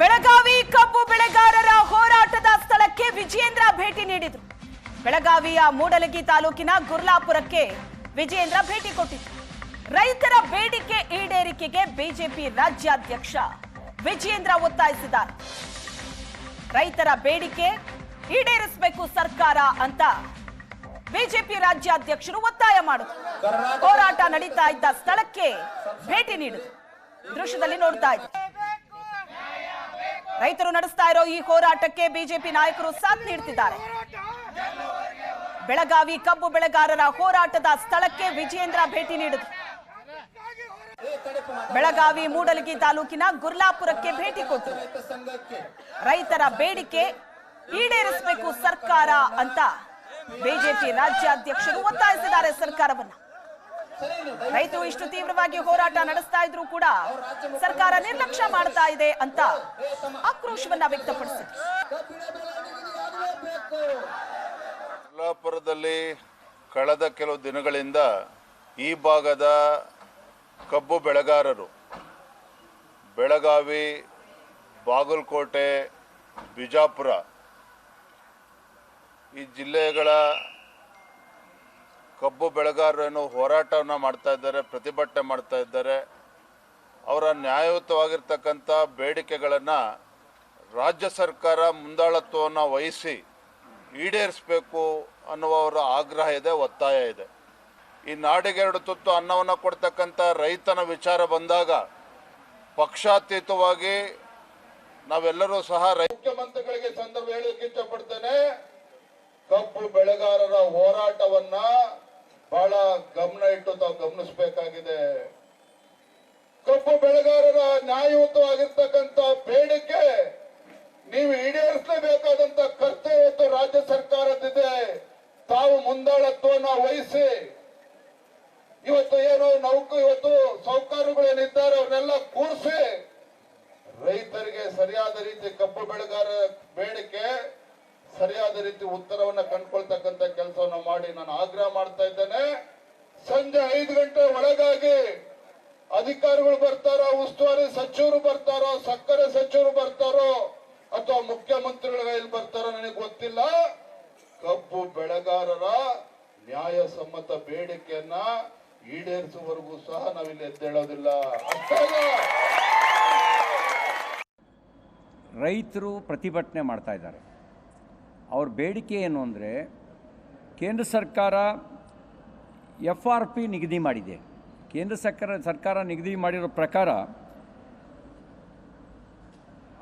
ಬೆಳಗಾವಿ ಕಬ್ಬು ಬೆಳೆಗಾರರ ಹೋರಾಟದ ಸ್ಥಳಕ್ಕೆ ವಿಜಯೇಂದ್ರ ಭೇಟಿ ನೀಡಿದರು. ಬೆಳಗಾವಿಯ ಮೂಡಲಗಿ ತಾಲೂಕಿನ ಗುರ್ಲಾಪುರಕ್ಕೆ ವಿಜಯೇಂದ್ರ ಭೇಟಿ ಕೊಟ್ಟಿದ್ರು. ರೈತರ ಬೇಡಿಕೆ ಈಡೇರಿಕೆಗೆ ಬಿಜೆಪಿ ರಾಜ್ಯಾಧ್ಯಕ್ಷ ವಿಜಯೇಂದ್ರ ಒತ್ತಾಯಿಸಿದ್ದಾರೆ. ರೈತರ ಬೇಡಿಕೆ ಈಡೇರಿಸಬೇಕು ಸರ್ಕಾರ ಅಂತ ಬಿಜೆಪಿ ರಾಜ್ಯಾಧ್ಯಕ್ಷರು ಒತ್ತಾಯ ಮಾಡುದು ಹೋರಾಟ ನಡೀತಾ ಇದ್ದ ಸ್ಥಳಕ್ಕೆ ಭೇಟಿ ನೀಡಿದ್ರು. ದೃಶ್ಯದಲ್ಲಿ ನೋಡ್ತಾ ಇದ್ದಾರೆ ರೈತರು ನಡೆಸ್ತಾ ಇರೋ ಈ ಹೋರಾಟಕ್ಕೆ ಬಿಜೆಪಿ ನಾಯಕರು ಸಾಥ್ ನೀಡುತ್ತಿದ್ದಾರೆ ಬೆಳಗಾವಿ ಕಬ್ಬು ಬೆಳೆಗಾರರ ಹೋರಾಟದ ಸ್ಥಳಕ್ಕೆ ವಿಜಯೇಂದ್ರ ಭೇಟಿ ನೀಡಿದ್ರು. ಬೆಳಗಾವಿ ಮೂಡಲಗಿ ತಾಲೂಕಿನ ಗುರ್ಲಾಪುರಕ್ಕೆ ಭೇಟಿ ಕೊಟ್ಟರು. ರೈತರ ಬೇಡಿಕೆ ಈಡೇರಿಸಬೇಕು ಸರ್ಕಾರ ಅಂತ ಬಿಜೆಪಿ ರಾಜ್ಯಾಧ್ಯಕ್ಷರು ಒತ್ತಾಯಿಸಿದ್ದಾರೆ ಸರ್ಕಾರವನ್ನ. ರೈತರು ಇಷ್ಟು ತೀವ್ರವಾಗಿ ಹೋರಾಟ ನಡೆಸ್ತಾ ಇದ್ರು ಕೂಡ ಸರ್ಕಾರ ನಿರ್ಲಕ್ಷ್ಯ ಮಾಡ್ತಾ ಇದೆ ಅಂತ ಆಕ್ರೋಶವನ್ನ ವ್ಯಕ್ತಪಡಿಸಿದ್ರು. ಯಲ್ಲಾಪುರದಲ್ಲಿ ಕಳೆದ ಕೆಲವು ದಿನಗಳಿಂದ ಈ ಭಾಗದ ಕಬ್ಬು ಬೆಳೆಗಾರರು, ಬೆಳಗಾವಿ, ಬಾಗಲಕೋಟೆ, ಬಿಜಾಪುರ ಈ ಜಿಲ್ಲೆಗಳ ಕಬ್ಬು ಬೆಳೆಗಾರರೇನು ಹೋರಾಟವನ್ನು ಮಾಡ್ತಾ ಇದ್ದಾರೆ, ಪ್ರತಿಭಟನೆ ಮಾಡ್ತಾ ಇದ್ದಾರೆ. ಅವರ ನ್ಯಾಯಯುತವಾಗಿರ್ತಕ್ಕಂಥ ಬೇಡಿಕೆಗಳನ್ನು ರಾಜ್ಯ ಸರ್ಕಾರ ಮುಂದಾಳತ್ವವನ್ನು ವಹಿಸಿ ಈಡೇರಿಸಬೇಕು ಅನ್ನುವವರ ಆಗ್ರಹ ಇದೆ, ಒತ್ತಾಯ ಇದೆ. ಈ ನಾಡಿಗೆ ಎರಡು ತುತ್ತು ಅನ್ನವನ್ನು ಕೊಡ್ತಕ್ಕಂಥ ರೈತನ ವಿಚಾರ ಬಂದಾಗ ಪಕ್ಷಾತೀತವಾಗಿ ನಾವೆಲ್ಲರೂ ಸಹ ಮುಖ್ಯಮಂತ್ರಿಗಳಿಗೆ ಸಂದರ್ಭ ಹೇಳಲಿಕ್ಕೆ ಇಷ್ಟಪಡ್ತೇನೆ. ಕಬ್ಬು ಬೆಳೆಗಾರರ ಹೋರಾಟವನ್ನ ಬಹಳ ಗಮನ ಇಟ್ಟು ತಾವು ಗಮನಿಸಬೇಕಾಗಿದೆ. ಕಬ್ಬು ಬೆಳೆಗಾರರ ನ್ಯಾಯಯುತವಾಗಿರ್ತಕ್ಕಂಥ ಬೇಡಿಕೆ ನೀವು ಈಡೇರಿಸಲೇಬೇಕಾದಂತ ಕರ್ತವ್ಯ ಇವತ್ತು ರಾಜ್ಯ ಸರ್ಕಾರದಿದೆ ತಾವು ಮುಂದಾಳತ್ವವನ್ನು ವಹಿಸಿ. ಇವತ್ತು ಏನು ನೌಕ, ಇವತ್ತು ಸೌಕರ್ಯಗಳೇನಿದ್ದಾರೆ ಅವ್ರನ್ನೆಲ್ಲ ಕೂರಿಸಿ ರೈತರಿಗೆ ಸರಿಯಾದ ರೀತಿ ಕಬ್ಬು ಬೆಳೆಗಾರ ಬೇಡಿಕೆ ಸರಿಯಾದ ರೀತಿ ಉತ್ತರವನ್ನ ಕಂಡ್ಕೊಳ್ತಕ್ಕಂತ ಕೆಲಸವನ್ನ ಮಾಡಿ ನಾನು ಆಗ್ರಹ ಮಾಡ್ತಾ ಇದ್ದೇನೆ. ಸಂಜೆ ಐದು ಗಂಟೆ ಒಳಗಾಗಿ ಅಧಿಕಾರಿಗಳು ಬರ್ತಾರೋ, ಉಸ್ತುವಾರಿ ಸಚಿವರು ಬರ್ತಾರೋ, ಸಕ್ಕರೆ ಸಚಿವರು ಬರ್ತಾರೋ, ಅಥವಾ ಮುಖ್ಯಮಂತ್ರಿಗಳ ಎಲ್ಲಿ ಬರ್ತಾರೋ ನನಗೆ ಗೊತ್ತಿಲ್ಲ. ಕಬ್ಬು ಬೆಳೆಗಾರರ ನ್ಯಾಯಸಮ್ಮತ ಬೇಡಿಕೆಯನ್ನ ಈಡೇರಿಸುವವರೆಗೂ ಸಹ ನಾವಿಲ್ಲಿ ಎದ್ದೇಳೋದಿಲ್ಲ. ರೈತರು ಪ್ರತಿಭಟನೆ ಮಾಡ್ತಾ ಇದ್ದಾರೆ. ಅವ್ರ ಬೇಡಿಕೆ ಏನು ಅಂದರೆ ಕೇಂದ್ರ ಸರ್ಕಾರ ಎಫ್ ಆರ್ ಪಿ ನಿಗದಿ ಮಾಡಿದೆ. ಕೇಂದ್ರ ಸರ್ಕಾರ ಸರ್ಕಾರ ನಿಗದಿ ಮಾಡಿರೋ ಪ್ರಕಾರ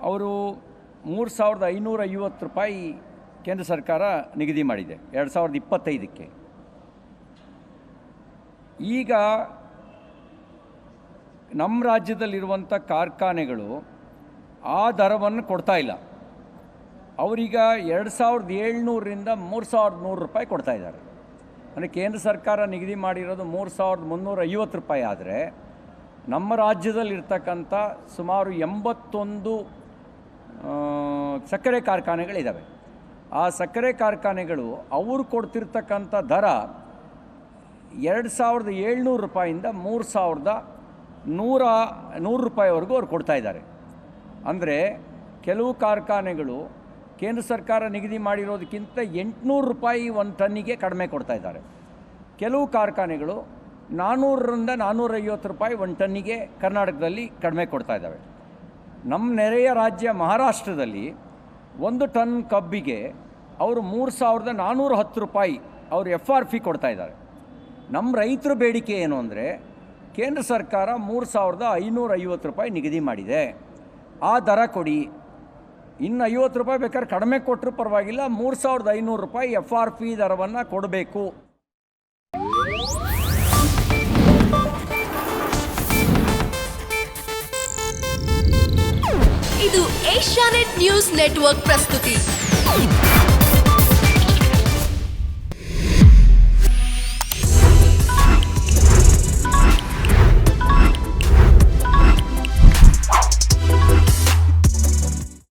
ಅವರು ಮೂರು ಸಾವಿರದ ಐನೂರ ಐವತ್ತು ರೂಪಾಯಿ ಕೇಂದ್ರ ಸರ್ಕಾರ ನಿಗದಿ ಮಾಡಿದೆ. ಎರಡು ಸಾವಿರದ ಇಪ್ಪತ್ತೈದಕ್ಕೆ. ಈಗ ನಮ್ಮ ರಾಜ್ಯದಲ್ಲಿರುವಂಥ ಕಾರ್ಖಾನೆಗಳು ಆ ದರವನ್ನು ಕೊಡ್ತಾ ಇಲ್ಲ. ಅವರೀಗ ಎರಡು ಸಾವಿರದ ಏಳ್ನೂರರಿಂದ ಮೂರು ಸಾವಿರದ ನೂರು ರೂಪಾಯಿ ಕೊಡ್ತಾ ಇದ್ದಾರೆ. ಅಂದರೆ ಕೇಂದ್ರ ಸರ್ಕಾರ ನಿಗದಿ ಮಾಡಿರೋದು ಮೂರು ಸಾವಿರದ ಮುನ್ನೂರ ಐವತ್ತು ರೂಪಾಯಿ ಆದರೆ ನಮ್ಮ ರಾಜ್ಯದಲ್ಲಿರ್ತಕ್ಕಂಥ ಸುಮಾರು ಎಂಬತ್ತೊಂದು ಸಕ್ಕರೆ ಕಾರ್ಖಾನೆಗಳಿದ್ದಾವೆ ಆ ಸಕ್ಕರೆ ಕಾರ್ಖಾನೆಗಳು ಅವರು ಕೊಡ್ತಿರ್ತಕ್ಕಂಥ ದರ ಎರಡು ಸಾವಿರದ ಏಳ್ನೂರು ರೂಪಾಯಿಂದ ಮೂರು ಸಾವಿರದ ನೂರ, ನೂರು ರೂಪಾಯಿವರೆಗೂ ಅವ್ರು ಕೊಡ್ತಾ ಇದ್ದಾರೆ. ಅಂದರೆ ಕೆಲವು ಕಾರ್ಖಾನೆಗಳು ಕೇಂದ್ರ ಸರ್ಕಾರ ನಿಗದಿ ಮಾಡಿರೋದಕ್ಕಿಂತ ಎಂಟುನೂರು ರೂಪಾಯಿ ಒಂದು ಟನ್ನಿಗೆ ಕಡಿಮೆ ಕೊಡ್ತಾ ಇದ್ದಾರೆ. ಕೆಲವು ಕಾರ್ಖಾನೆಗಳು ನಾನ್ನೂರರಿಂದ ನಾನ್ನೂರೈವತ್ತು ರೂಪಾಯಿ ಒಂದು ಟನ್ನಿಗೆ ಕರ್ನಾಟಕದಲ್ಲಿ ಕಡಿಮೆ ಕೊಡ್ತಾ ಇದ್ದಾವೆ. ನಮ್ಮ ನೆರೆಯ ರಾಜ್ಯ ಮಹಾರಾಷ್ಟ್ರದಲ್ಲಿ ಒಂದು ಟನ್ ಕಬ್ಬಿಗೆ ಅವರು ಮೂರು ಸಾವಿರದ ನಾನ್ನೂರ ಹತ್ತು ರೂಪಾಯಿ ಅವರು ಎಫ್ ಆರ್ ಪಿ ಕೊಡ್ತಾ ಇದ್ದಾರೆ. ನಮ್ಮ ರೈತರ ಬೇಡಿಕೆ ಏನು ಅಂದರೆ ಕೇಂದ್ರ ಸರ್ಕಾರ ಮೂರು ಸಾವಿರದ ಐನೂರ ಐವತ್ತು ರೂಪಾಯಿ ನಿಗದಿ ಮಾಡಿದೆ. ಆ ದರ ಕೊಡಿ ಇನ್ನು ಐವತ್ತು ರೂಪಾಯಿ ಬೇಕಾದ್ರೆ ಕಡಿಮೆ ಕೊಟ್ಟರು ಪರವಾಗಿಲ್ಲ. ಮೂರು ಸಾವಿರದ ಐನೂರು ರೂಪಾಯಿ ಎಫ್ ಆರ್ ಪಿ ದರವನ್ನು ಕೊಡಬೇಕು. ಇದು ಏಷ್ಯಾನೆಟ್ ನ್ಯೂಸ್ ನೆಟ್ವರ್ಕ್ ಪ್ರಸ್ತುತಿ.